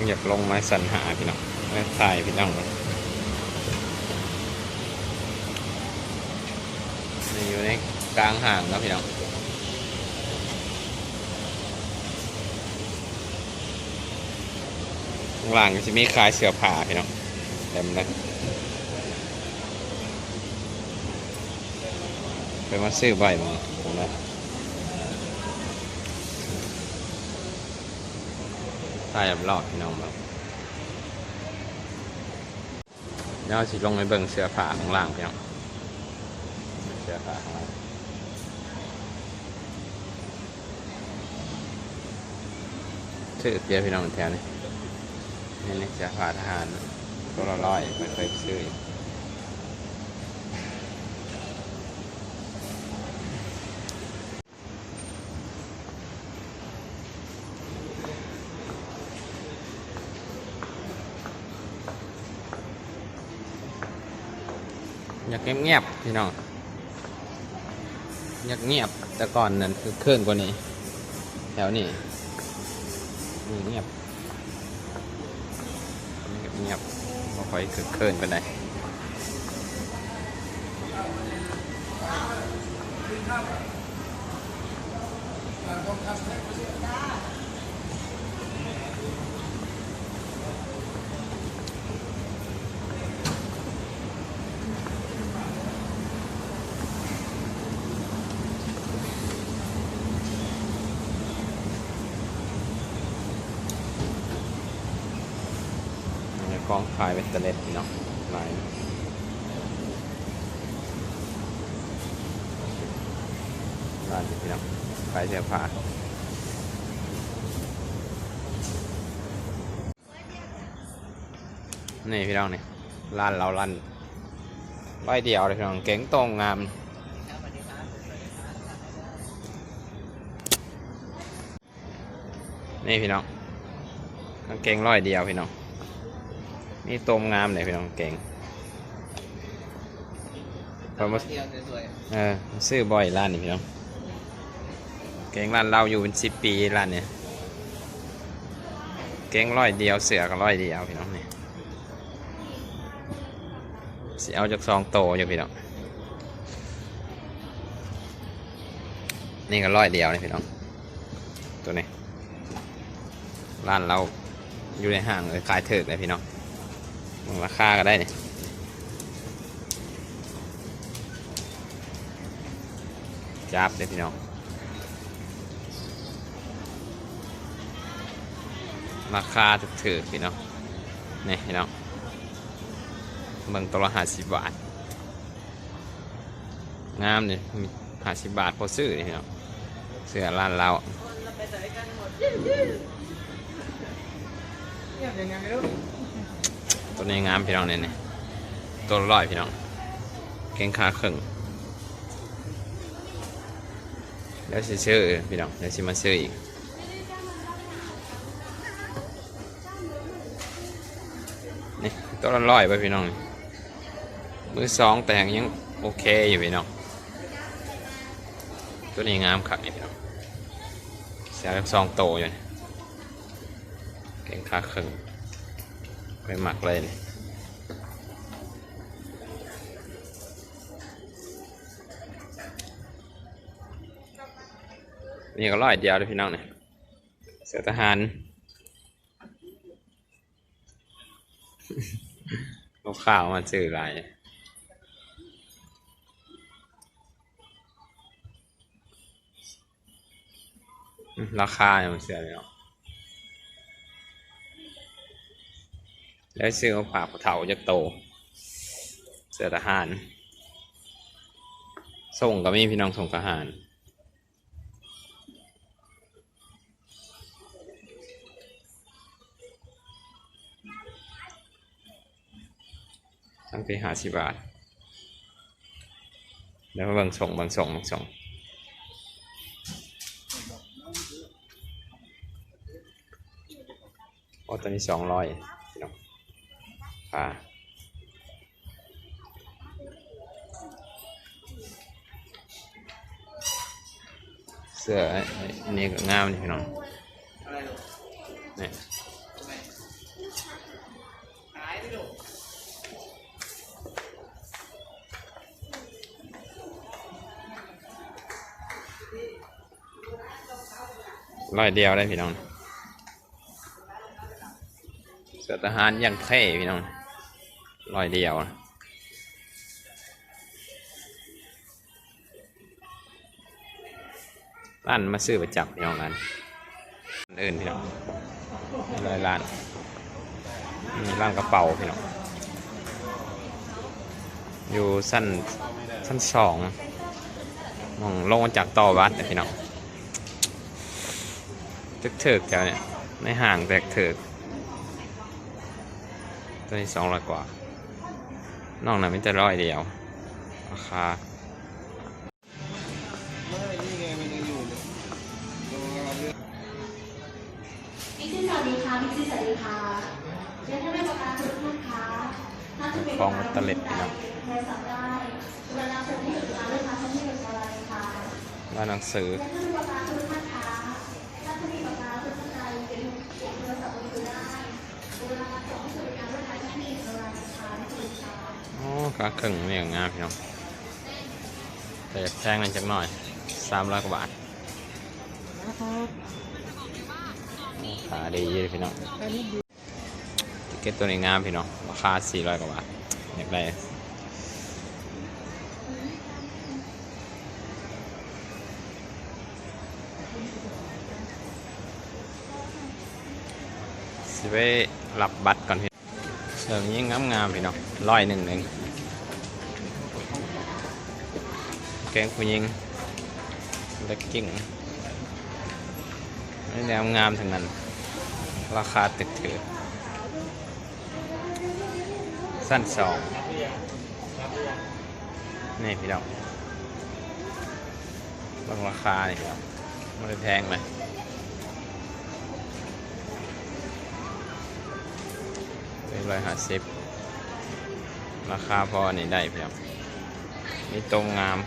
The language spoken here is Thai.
ต้องอยากลงไม้สันหาพี่น้องและถ่ายพี่น้องนี่อยู่ในกลางห่างแล้วพี่น้องข้างล่างก็จะมีขายเสือผ้าพี่น้องเต็มเลยไปมาซื้อใบมาผมนะ ถ่ายรอบพี่น้องแบบเดี๋ยวสิลงไปเบิ่งเสื้อผ้าข้างล่างพี่น้องเสื้อผ้าข้างล่างซื้อเตี้ยพี่น้องแถวนี้นี่นี่เสื้อผ้าทหารตัวละร้อยไม่เคยซื้อ อยากเงียบๆพี่น้องอยากเงียบแต่ก่อนนั้นคือเคลื่อนกว่านี้ แถวนี้นเงียบเงียบๆไม่ค่อยคึกคืนไปไหน ใดกองขายเวทเตเล็ดพี่น้องหลายร้านพี่น้องขายเสื้อผ้านี่พี่น้องนี่ร้านเราร้านร้อยเดียวเลยพี่น้องเก๋งตรงงามนี่พี่น้องกางเกงร้อยเดียวพี่น้อง นี่ตมงามเลยพี่น้องเก่งผมมาเที่ยวสวยเออซื้อบ่อยร้านนี้พี่น้องเก่งร้านเราอยู่เป็นสิบปีร้านเนี้ยเก่งร้อยเดียวเสือก็ร้อยเดียวพี่น้องเนี่ยสิเอาจากซองโตอยู่พี่น้องนี่ก็ร้อยเดียวเลยพี่น้อง ตัวนี้ ร้านเราอยู่ในห้างเลยขายเถิดเลยพี่น้อง ราคาก็ได้เนี่ยจับเลยพี่น้อง ราคาถูกๆพี่น้อง นี่พี่น้องเบิ่งตัวละห้าสิบบาท งามเลยมีห้าสิบบาทพอซื้อเลยพี่น้อง เสื้อร้านเราเราไปไหนกันหมดเงียบยังไงไม่รู้ ตัวนี้งามพี่น้องเนี่ยนี่ตัวละร้อยพี่น้อง เก่งขาครึ่งแล้วสิซื้อพี่น้องแล้วสิมาซื้ออีกนี่ตัวละร้อยไปพี่น้อง มือสองแต่งยังโอเคอยู่พี่น้อง ตัวนี้งามขักนี่พี่น้องเสียสองโตอยู่เก่งขาครึ่ง ไปหมักเลยนี่นี่ก็ร้อยเดียวเลยพี่น้องเนี่ยเสือทหารลูกข้าวมาซื้ออะไรราคาเนี่ยมันเสียเลยเนาะ แล้วซื้อมาฝากเฒ่าจะโต เสือทหาร ส่งก็มีพี่น้องส่งทหารตั้งไปหาสิบบาท แล้วบางส่งบางส่งบางส่งโอ้ตอนนี้สองร้อย พี่น้องค่ะเสื้อไอ้ไอ้อันนี้ก็งามนี่พี่น้องเนี่ยร้อยเดียวได้พี่น้องเสือทหารยังเท่พี่น้อง รอยเดียวนะร้านมาซื้อประจับพี่น้องนร้นอื่นพี่น้องร้อยร้านนี่ร้านกระเป๋าพี่น้องอยู่สั้นสั้นสองมองลงมาจากต่อวัดแต่พี่น้องทึกเถิกแถวเนี่ยในห่างแตกเถิกตัวนี้สองร้อยกว่า นอกนั้นมันจะร้อยเดียวราคาไม่นี่ไงมันยังอยู่เลยรอเราเลือกพี่ซี่สวัสดีค่ะพี่ซี่สวัสดีค่ะเรียนท่านประธานทุกท่านคะถ้าจะเป็นคลองตะเล็ดนะโทรศัพท์ได้เวลาเชิญที่อยู่ร้านเลยค่ะท่านที่อยู่อะไรค่ะร้านหนังสือ อ๋อขาครึ่งนี่งงามพี่น้องแต่แพงนั่นจักหน่อยสามร้อยกว่าบาทขาดีเยพี่น้องติเก็ตตัวนี้งามพี่น้องราคาสี่ร้อยกว่าบาทอยากได้สิไปรับบัตรก่อนพี่เสริมยิ่งงามงามๆพี่น้องร้อยหนึ่งหนึ่ง แกงผู้หญิงเล็กกิ้งไม่แนวงามทั้งนั้น ราคาตึกถือ สั้นสองนี่พี่น้องบางราคานี่พี่น้องไม่ได้แพงเลยร้อยห้าสิบราคาพอนี่ได้พียงนี่ตรงงาม